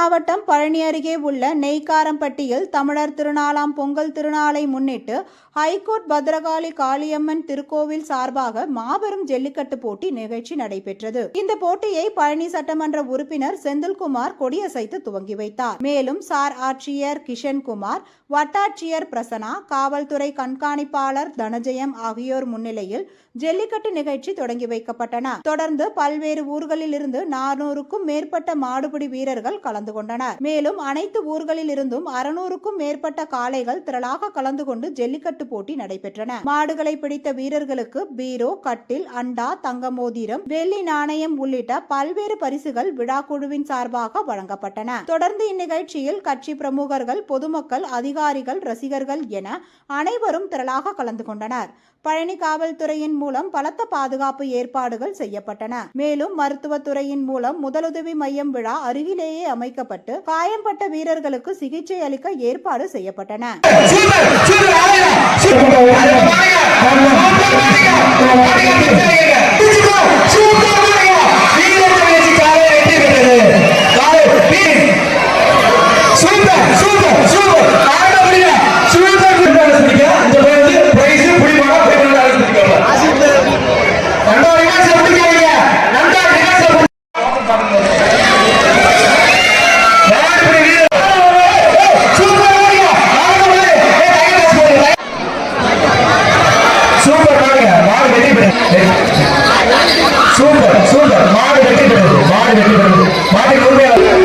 மாவட்டம் பழனி அருகே உள்ள நெய்க்காரம்பட்டியில் தமிழர் திருநாளாம் பொங்கல் திருநாளை முன்னிட்டு ஹைகோர்ட் பத்ரகாளி காளியம்மன் திருக்கோவில் சார்பாக மாபெரும் ஜல்லிக்கட்டு போட்டி நிகழ்ச்சி நடைபெற்றது. இந்த போட்டியை பழனி சட்டமன்ற உறுப்பினர் செந்தில்குமார் கொடியசைத்து துவங்கி வைத்தார். மேலும் சார் ஆட்சியர் கிஷன்குமார் வட்டாட்சியர் பிரசனா காவல்துறை கண்காணிப்பாளர் தனஜெயம் ஆகியோர் முன்னிலையில் ஜல்லிக்கட்டு நிகழ்ச்சி தொடங்கி வைக்கப்பட்டன. தொடர்ந்து பல்வேறு ஊர்களில் இருந்து நானூறுக்கும் மேற்பட்ட மாடுபிடி வீரர்கள் கலந்து கொண்டனர் மேலும் அனைத்து ஊர்களில் இருந்தும் அறுநூறுக்கும் மேற்பட்ட காளைகள் திரளாக கலந்து கொண்டு ஜல்லிக்கட்டு போட்டி நடைபெற்றன. மாடுகளை பிடித்த வீரர்களுக்கு பீரோ கட்டில் அண்டா தங்க மோதிரம் வெள்ளி நாணயம் உள்ளிட்ட பல்வேறு பரிசுகள் விழா குழுவின் சார்பாக வழங்கப்பட்டன. தொடர்ந்து இந்நிகழ்ச்சியில் கட்சி பிரமுகர்கள் பொதுமக்கள் அதிகாரிகள் ரசிகர்கள் என அனைவரும் திரளாக கலந்து கொண்டனர். பழனி காவல்துறையின் மூலம் பலத்த பாதுகாப்பு ஏற்பாடுகள் செய்யப்பட்டன. மேலும் மருத்துவத்துறையின் மூலம் முதலுதவி மையம் விழா அருகிலேயே அமைக்க சேர்க்கப்பட்டு காயம்பட்ட வீரர்களுக்கு சிகிச்சை அளிக்க ஏற்பாடு செய்யப்பட்டன. Mari kurbel.